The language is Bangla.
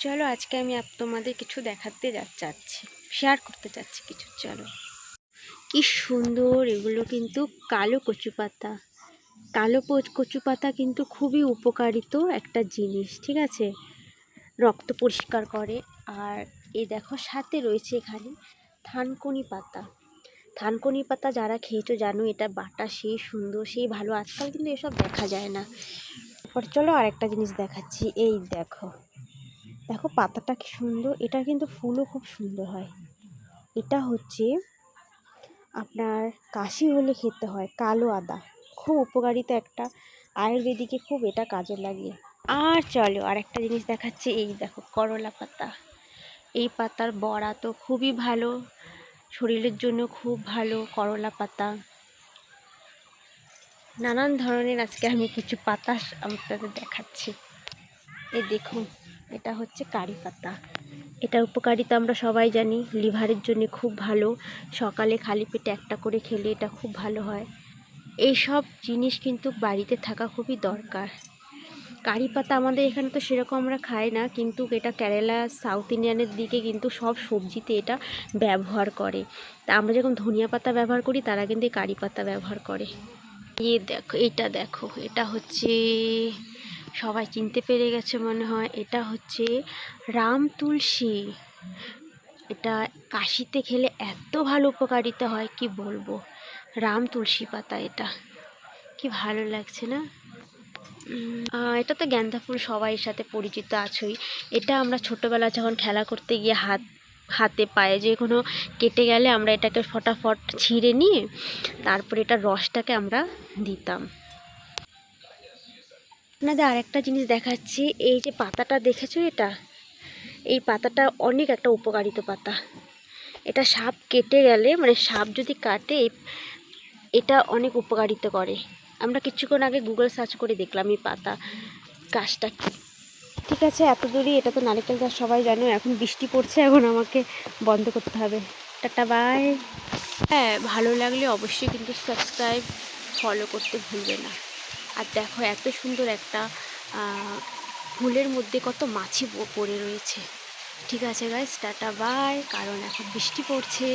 চলো আজকে আমি তোমাদের কিছু দেখাতে চাচ্ছি। শেয়ার করতে চাচ্ছি কিছু, চলো। কি সুন্দর এগুলো কিন্তু কালো কচু পাতা কালো কচু পাতা কিন্তু খুবই উপকারিত একটা জিনিস, ঠিক আছে? রক্ত পরিষ্কার করে। আর এই দেখো, সাথে রয়েছে এখানে থানকুনি পাতা। থানকুনি পাতা যারা খেয়েছো জানো, এটা বাটা, সেই সুন্দর, সেই ভালো। আজকাল কিন্তু এসব দেখা যায় না। তারপর চলো আরেকটা জিনিস দেখাচ্ছি। এই দেখো। দেখো পাতাটা কি সুন্দর, এটা কিন্তু ফুলও খুব সুন্দর হয়। এটা হচ্ছে আপনার কাশি হলে খেতে হয়, কালো আদা। খুব উপকারিতা একটা আয়ুর্বেদিকে খুব এটা কাজে লাগে আর চলো আর একটা জিনিস দেখাচ্ছে, এই দেখো করলা পাতা। এই পাতার বড়া তো খুবই ভালো, শরীরের জন্য খুব ভালো করলা পাতা। নানান ধরনের আজকে আমি কিছু পাতা আপনাদের দেখাচ্ছি। এই দেখুন। এটা হচ্ছে কারি পাতা। এটার উপকারিতা আমরা সবাই জানি, লিভারের জন্য খুব ভালো। সকালে খালি পেটে একটা করে খেলে এটা খুব ভালো হয়। এই সব জিনিস কিন্তু বাড়িতে থাকা খুবই দরকার। কারি পাতা আমাদের এখানে তো সেরকম আমরা খাই না, কিন্তু এটা কেরালা সাউথ ইন্ডিয়ানের দিকে কিন্তু সব সবজিতে এটা ব্যবহার করে। তা আমরা যখন ধনিয়া পাতা ব্যবহার করি, তারা কিন্তু এই কারি পাতা ব্যবহার করে। এই দেখো, এটা দেখো, এটা হচ্ছে সবাই চিনতে পেরে গেছে মনে হয়, এটা হচ্ছে রাম তুলসী। এটা কাশিতে খেলে এত ভালো উপকারিতা হয়, কি বলব? রাম তুলসী পাতা এটা। কি ভালো লাগছে না? এটা তো গ্যান্দা ফুল সবাই সাথে পরিচিত আছেই। এটা আমরা ছোটোবেলা যখন খেলা করতে গিয়ে হাত, হাতে পায়ে যে কোনো কেটে গেলে আমরা এটাকে ফটাফট ছিঁড়ে নিয়ে তারপরে এটার রসটাকে আমরা দিতাম। আপনাদের আরেকটা জিনিস দেখাচ্ছি, এই যে পাতাটা দেখেছ এটা? এই পাতাটা অনেক একটা উপকারিত পাতা। এটা সাপ কেটে গেলে মানে সাপ যদি কাটে এটা অনেক উপকারিত করে। আমরা কিছুক্ষণ আগে গুগল সার্চ করে দেখলাম এই পাতা গাছটা কি। ঠিক আছে, এত দূরই, এটা তো নারিকেল গাছ, সবাই জানো, এখন বৃষ্টি পড়ছে, এখন আমাকে বন্ধ করতে হবে। Tata, bye. হ্যাঁ ভালো লাগলে অবশ্যই কিন্তু সাবস্ক্রাইব ফলো করতে ভুলবে না। আর দেখো এত সুন্দর একটা ফুলের মধ্যে কত মাছি পড়ে রয়েছে। ঠিক আছে গাইস টাটা বাই কারণ এখন বৃষ্টি পড়ছে।